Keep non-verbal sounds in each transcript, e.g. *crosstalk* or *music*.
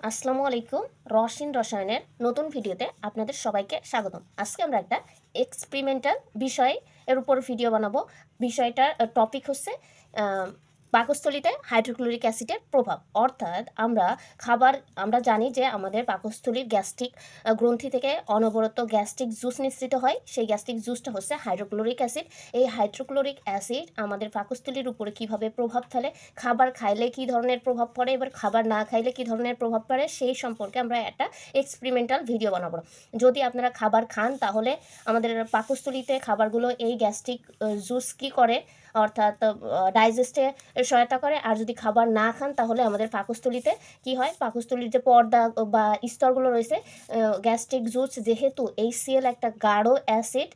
আসসালামু আলাইকুম, রসিন রসায়নের নতুন ভিডিওতে আপনাদের সবাইকে স্বাগতম। আজকে আমরা একটা এক্সপেরিমেন্টাল বিষয়, এর উপর ভিডিও বানাবো। বিষয়টার টপিক হচ্ছে পাকস্থলীতে হাইড্রোক্লোরিক অ্যাসিডের প্রভাব। অর্থাৎ আমরা খাবার, আমরা জানি যে আমাদের পাকস্থলীর গ্যাস্ট্রিক গ্রন্থি থেকে অনবরত গ্যাস্ট্রিক জুস নিঃসৃত হয়। সেই গ্যাস্ট্রিক জুসটা হচ্ছে হাইড্রোক্লোরিক অ্যাসিড। এই হাইড্রোক্লোরিক অ্যাসিড আমাদের পাকস্থলীর উপরে কীভাবে প্রভাব ফেলে, খাবার খাইলে কি ধরনের প্রভাব পড়ে, এবার খাবার না খাইলে কি ধরনের প্রভাব পড়ে, সেই সম্পর্কে আমরা একটা এক্সপেরিমেন্টাল ভিডিও বানাবো। যদি আপনারা খাবার খান, তাহলে আমাদের পাকস্থলীতে খাবারগুলো এই গ্যাস্ট্রিক জুস কি করে অর্থাৎ ডাইজেস্টে সহায়তা করে। আর যদি খাবার না খান, তাহলে আমাদের পাকস্থলীতে কি হয়? পাকস্থলীর যে পর্দা বা স্তরগুলো রয়েছে গ্যাস্ট্রিক জুস যেহেতু এই সিএল একটা গাঢ় অ্যাসিড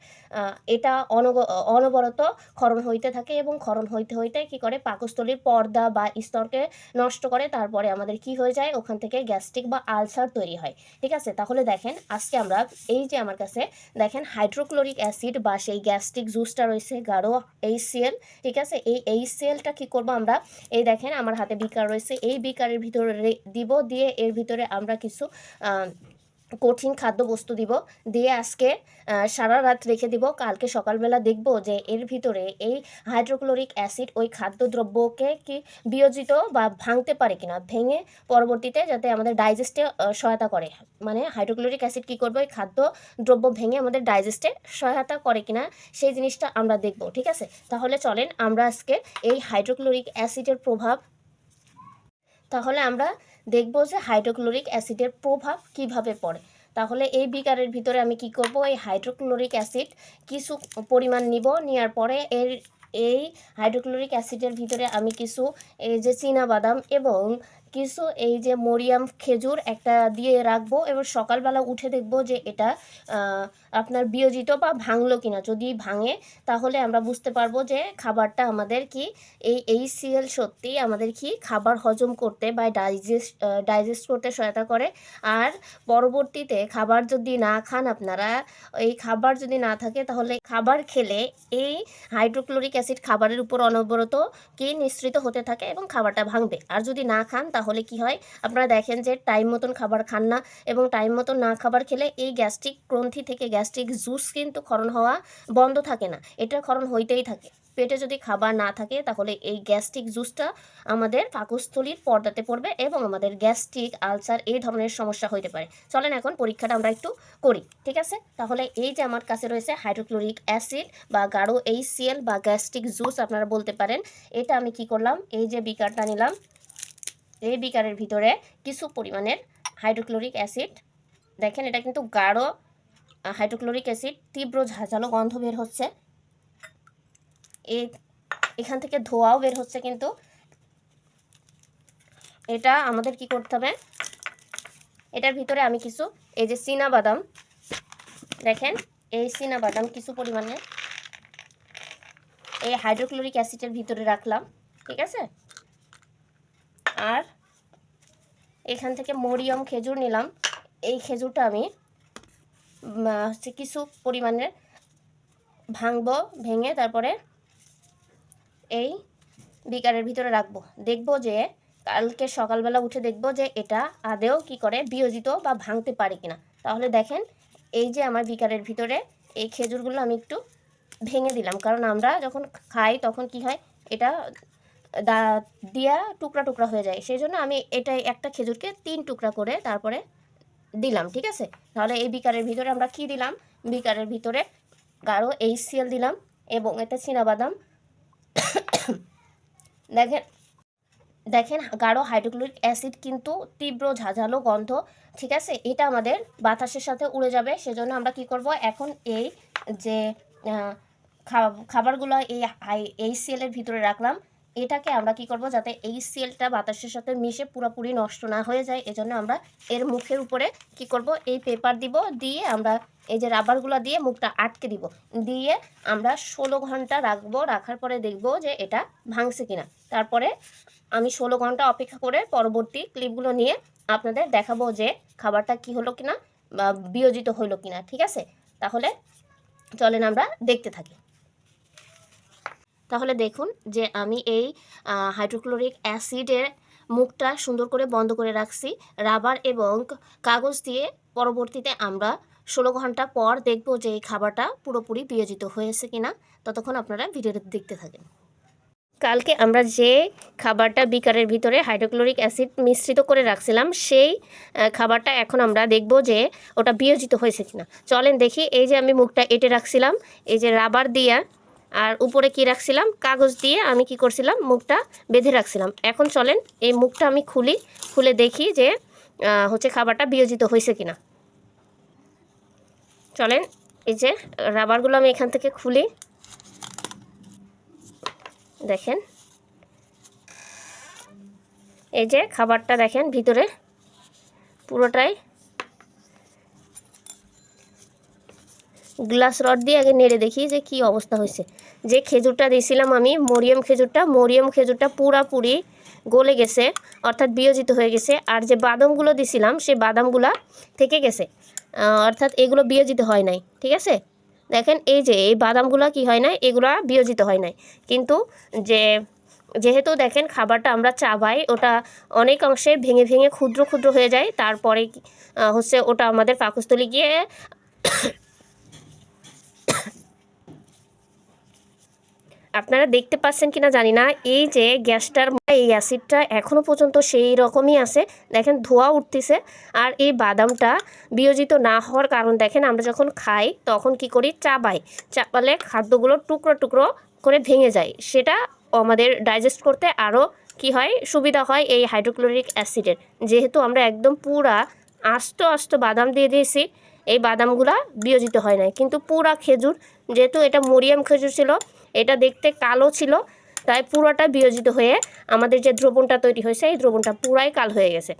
এটা অনগ অনবরত ক্ষরণ হইতে থাকে এবং ক্ষরণ হইতে হইতে কি করে? পাকস্থলীর পর্দা বা স্তরকে নষ্ট করে। তারপরে আমাদের কি হয়ে যায়? ওখান থেকে গ্যাস্ট্রিক বা আলসার তৈরি হয়। ঠিক আছে? তাহলে দেখেন, আজকে আমরা এই যে আমার কাছে দেখেন হাইড্রোক্লোরিক অ্যাসিড বা সেই গ্যাস্ট্রিক জুসটা রয়েছে, গাঢ় এইচসিএল ঠিক আছে? এই এই সেলটা কি করব আমরা? এই দেখেন, আমার হাতে বিকার রয়েছে। এই বিকারের ভিতরে দিব, দিয়ে এর ভিতরে আমরা কিছু কঠিন খাদ্যবস্তু দিব, দিয়ে আজকে সারা রাত রেখে দিব। কালকে সকালবেলা দেখব যে এর ভিতরে এই হাইড্রোক্লোরিক অ্যাসিড ওই খাদ্যদ্রব্যকে কি বিয়োজিত বা ভাঙতে পারে কিনা, ভেঙে পরবর্তীতে যাতে আমাদের ডাইজেস্টে সহায়তা করে। মানে হাইড্রোক্লোরিক অ্যাসিড কি করবে? ওই খাদ্য দ্রব্য ভেঙে আমাদের ডাইজেস্টে সহায়তা করে কিনা, সেই জিনিসটা আমরা দেখব, ঠিক আছে? তাহলে চলেন আমরা আজকে এই হাইড্রোক্লোরিক অ্যাসিডের প্রভাব, তাহলে আমরা দেখব যে হাইড্রোক্লোরিক অ্যাসিডের প্রভাব কীভাবে পড়ে। তাহলে এই বিকারের ভিতরে আমি কি করব? এই হাইড্রোক্লোরিক অ্যাসিড কিছু পরিমাণ নিব। নেওয়ার পরে এর, এই হাইড্রোক্লোরিক অ্যাসিডের ভিতরে আমি কিছু এই যে চীনা বাদাম এবং কিছু, এই যে মরিয়াম খেজুর একটা দিয়ে রাখব এবার সকালবেলা উঠে দেখব যে এটা আপনার বিয়োজিত বা ভাঙলো কিনা। যদি ভাঙে, তাহলে আমরা বুঝতে পারব যে খাবারটা আমাদের কি, এই এই সিএল সত্যি আমাদের কি খাবার হজম করতে বা ডাইজেস্ট ডাইজেস্ট করতে সহায়তা করে। আর পরবর্তীতে খাবার যদি না খান আপনারা, এই খাবার যদি না থাকে, তাহলে খাবার খেলে এই হাইড্রোক্লোরিক অ্যাসিড খাবারের উপর অনবরত কি নিঃসৃত হতে থাকে এবং খাবারটা ভাঙবে। আর যদি না খান তাহলে কি হয়? আপনারা দেখেন যে টাইম মতন খাবার খান না এবং টাইম মতন না খাবার খেলে এই গ্যাস্ট্রিক গ্রন্থি থেকে গ্যাস্ট্রিক জুস কিন্তু ক্ষরণ হওয়া বন্ধ থাকে না। এটা ক্ষরণ হইতেই থাকে। পেটে যদি খাবার না থাকে তাহলে এই গ্যাস্ট্রিক জুসটা আমাদের পাকস্থলীর পর্দাতে পড়বে এবং আমাদের গ্যাস্ট্রিক আলসার এই ধরনের সমস্যা হইতে পারে। চলেন এখন পরীক্ষাটা আমরা একটু করি, ঠিক আছে? তাহলে এই যে আমার কাছে রয়েছে হাইড্রোক্লোরিক অ্যাসিড বা গাঢ় এইচসিএল বা গ্যাস্ট্রিক জুস আপনারা বলতে পারেন। এটা আমি কি করলাম? এই যে বিকারটা নিলাম। এই বিকারের ভিতরে কিছু পরিমাণের হাইড্রোক্লোরিক অ্যাসিড। দেখেন, এটা কিন্তু গাঢ় হাইড্রোক্লোরিক অ্যাসিড, তীব্র ঝাঁঝালো গন্ধ বের হচ্ছে। এই এখান থেকে ধোয়াও বের হচ্ছে কিন্তু। এটা আমাদের কি করতে হবে? এটার ভিতরে আমি কিছু, এই যে চীনা বাদাম দেখেন, এই চীনা বাদাম কিছু পরিমাণে এই হাইড্রোক্লোরিক অ্যাসিডের ভিতরে রাখলাম, ঠিক আছে? আর এখান থেকে মরিয়ম খেজুর নিলাম। এই খেজুরটা আমি হচ্ছে কিছু পরিমাণের ভাঙবো, ভেঙে তারপরে এই বিকারের ভিতরে রাখব। দেখব যে কালকে সকালবেলা উঠে দেখব যে এটা আদেও কি করে বিয়োজিত বা ভাঙতে পারে কিনা। তাহলে দেখেন, এই যে আমার বিকারের ভিতরে এই খেজুরগুলো আমি একটু ভেঙে দিলাম। কারণ আমরা যখন খাই তখন কি হয়, এটা দিয়া টুকরা টুকরা হয়ে যায়। সেই জন্য আমি এটা একটা খেজুরকে তিন টুকরা করে তারপরে দিলাম, ঠিক আছে? তাহলে এই বিকারের ভিতরে আমরা কি দিলাম? বিকারের ভিতরে গাঢ় এইচসিএল দিলাম এবং এতে বাদাম *coughs* দেখেন দেখেন গাঢ় হাইড্রোক্লোরিক অ্যাসিড কিন্তু তীব্র ঝাঁঝালো গন্ধ, ঠিক আছে? এটা আমাদের বাতাসের সাথে উড়ে যাবে। সেজন্য আমরা কি করব? এখন এই যে খাবারগুলো এই এই সিএলের ভিতরে রাখলাম। এটাকে আমরা কি করব? যাতে এই সিএলটা বাতাসের সাথে মিশে পুরোপুরি নষ্ট না হয়ে যায়, এজন্য আমরা এর মুখের উপরে কি করব? এই পেপার দিব, দিয়ে আমরা এই যে রাবারগুলো দিয়ে মুখটা আটকে দিব। দিয়ে আমরা ষোলো ঘণ্টা রাখব, রাখার পরে দেখব যে এটা ভাঙছে কিনা। তারপরে আমি ষোলো ঘণ্টা অপেক্ষা করে পরবর্তী ক্লিপগুলো নিয়ে আপনাদের দেখাবো যে খাবারটা কি হলো কিনা বিয়োজিত হইল কিনা, ঠিক আছে? তাহলে চলেন আমরা দেখতে থাকি। তাহলে দেখুন যে আমি এই হাইড্রোক্লোরিক অ্যাসিডের মুখটা সুন্দর করে বন্ধ করে রাখছি। রাবার এবং কাগজ দিয়ে পরবর্তীতে আমরা ষোলো ঘণ্টা পর দেখব যে এই খাবারটা পুরোপুরি বিয়োজিত হয়েছে কিনা। ততক্ষণ আপনারা ভিডিওটা দেখতে থাকেন। কালকে আমরা যে খাবারটা বিকারের ভিতরে হাইড্রোক্লোরিক অ্যাসিড মিশ্রিত করে রাখছিলাম, সেই খাবারটা এখন আমরা দেখব যে ওটা বিয়োজিত হয়েছে কিনা। চলেন দেখি, এই যে আমি মুখটা এঁটে রাখছিলাম, এই যে রাবার দিয়া আর উপরে কি রাখছিলাম? কাগজ দিয়ে আমি কি করছিলাম? মুখটা বেঁধে রাখছিলাম। এখন চলেন, এই মুখটা আমি খুলি। খুলে দেখি যে হচ্ছে খাবারটা বিয়োজিত হয়েছে কিনা। চলেন, এই যে রাবারগুলো আমি এখান থেকে খুলি। দেখেন। এই যে খাবারটা দেখেন ভিতরে। পুরোটাই গ্লাস রড দিয়ে আগে নেড়ে দেখি যে কি অবস্থা হয়েছে। যে খেজুরটা দিয়েছিলাম আমি, মরিয়ম খেজুরটা মরিয়ম খেজুরটা পুরাপুরি গলে গেছে, অর্থাৎ বিয়োজিত হয়ে গেছে, আর যে বাদামগুলো দিছিলাম সে বাদামগুলা থেকে গেছে। অর্থাৎ এগুলো বিয়োজিত হয় নাই, ঠিক আছে? দেখেন, এই যে, এই বাদামগুলো কি হয় নাই, এগুলা বিয়োজিত হয় নাই। কিন্তু যে, যেহেতু দেখেন, খাবারটা আমরা চাবাই, ওটা অনেক অংশে ভেঙে ভেঙে ক্ষুদ্র ক্ষুদ্র হয়ে যায়, তারপরে হচ্ছে ওটা আমাদের পাকস্থলী গিয়ে আপনারা দেখতে পাচ্ছেন কিনা জানি না, এই যে গ্যাসটার এই অ্যাসিডটা এখনও পর্যন্ত সেই রকমই আছে। দেখেন ধোয়া উঠতেছে আর এই বাদামটা বিয়োজিত না হওয়ার কারণ দেখেন, আমরা যখন খাই তখন কি করি? চাবাই। চাপালে খাদ্যগুলো টুকরো টুকরো করে ভেঙে যায়। সেটা আমাদের ডাইজেস্ট করতে আরও কি হয়? সুবিধা হয় এই হাইড্রোক্লোরিক অ্যাসিডের যেহেতু আমরা একদম পুরা আস্ত আস্ত বাদাম দিয়ে দিয়েছি, এই বাদামগুলা বিয়োজিত হয় নাই। কিন্তু পুরা খেজুর, যেহেতু এটা মরিয়াম খেজুর ছিল এটা দেখতে কালো ছিল, তাই পুরোটা বিয়োজিত হয়ে আমাদের যে দ্রবণটা তৈরি হয়েছে, এই দ্রবণটা পুরাই কাল হয়ে গেছে।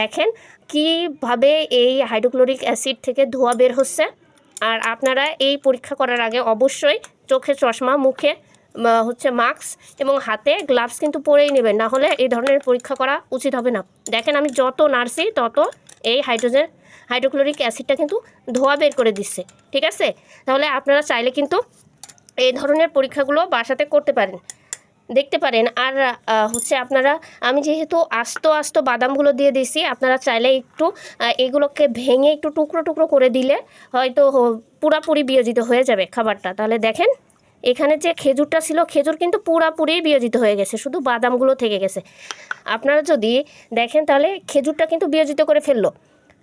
দেখেন কীভাবে এই হাইড্রোক্লোরিক অ্যাসিড থেকে ধোঁয়া বের হচ্ছে, আর আপনারা এই পরীক্ষা করার আগে অবশ্যই চোখে চশমা, মুখে হচ্ছে মাস্ক এবং হাতে গ্লাভস কিন্তু পরেই নেবেন, না হলে এই ধরনের পরীক্ষা করা উচিত হবে না। দেখেন আমি যত নার্সি তত এই হাইড্রোজেন, হাইড্রোক্লোরিক অ্যাসিডটা কিন্তু ধোঁয়া বের করে দিচ্ছে, ঠিক আছে? তাহলে আপনারা চাইলে কিন্তু এই ধরনের পরীক্ষাগুলো বাসাতে করতে পারেন। দেখতে পারেন। আর হচ্ছে আপনারা, আমি যেহেতু আস্ত আস্ত বাদামগুলো দিয়ে দিয়েছি, আপনারা চাইলে একটু এগুলোকে ভেঙে একটু টুকরো টুকরো করে দিলে হয়তো পুরাপুরি বিয়োজিত হয়ে যাবে খাবারটা। তাহলে দেখেন, এখানে যে খেজুরটা ছিল, খেজুর কিন্তু পুরাপুরি বিয়োজিত হয়ে গেছে, শুধু বাদামগুলো থেকে গেছে। আপনারা যদি দেখেন, তাহলে খেজুরটা কিন্তু বিয়োজিত করে ফেলল।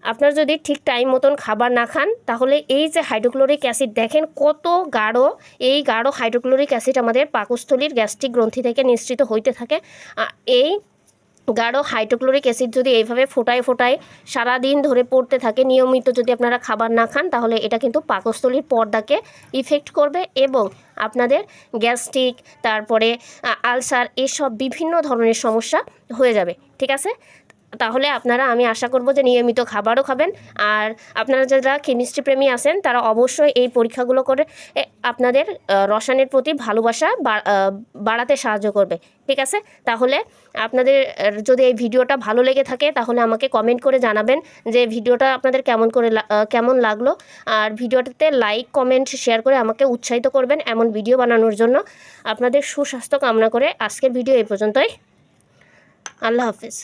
আপনারা যদি ঠিক টাইম মতন খাবার না খান, তাহলে এই যে হাইড্রোক্লোরিক অ্যাসিড দেখেন কত গাঢ়, এই গাঢ় হাইড্রোক্লোরিক অ্যাসিড আমাদের পাকস্থলীর গ্যাস্ট্রিক গ্রন্থি থেকে নিঃসৃত হইতে থাকে। এই গাঢ় হাইড্রোক্লোরিক অ্যাসিড যদি এইভাবে ফোটায় ফোটায় সারাদিন ধরে পড়তে থাকে, নিয়মিত যদি আপনারা খাবার না খান, তাহলে এটা কিন্তু পাকস্থলীর পর্দাকে ইফেক্ট করবে এবং আপনাদের গ্যাস্ট্রিক তারপরে আলসার এসব বিভিন্ন ধরনের সমস্যা হয়ে যাবে। ঠিক আছে? তাহলে আপনারা, আমি আশা করব যে নিয়মিত খাবারও খাবেন। আর আপনারা যারা কেমিস্ট্রি প্রেমী আছেন, তারা অবশ্যই এই পরীক্ষাগুলো করে আপনাদের রসায়নের প্রতি ভালোবাসা বাড়াতে সাহায্য করবে। ঠিক আছে? তাহলে আপনাদের যদি এই ভিডিওটা ভালো লেগে থাকে, তাহলে আমাকে কমেন্ট করে জানাবেন যে ভিডিওটা আপনাদের কেমন করে কেমন লাগল। আর ভিডিওটাতে লাইক কমেন্ট শেয়ার করে আমাকে উৎসাহিত করবেন এমন ভিডিও বানানোর জন্য। আপনাদের সুস্বাস্থ্য কামনা করে আজকের ভিডিও এই পর্যন্তই। আল্লাহ হাফিজ।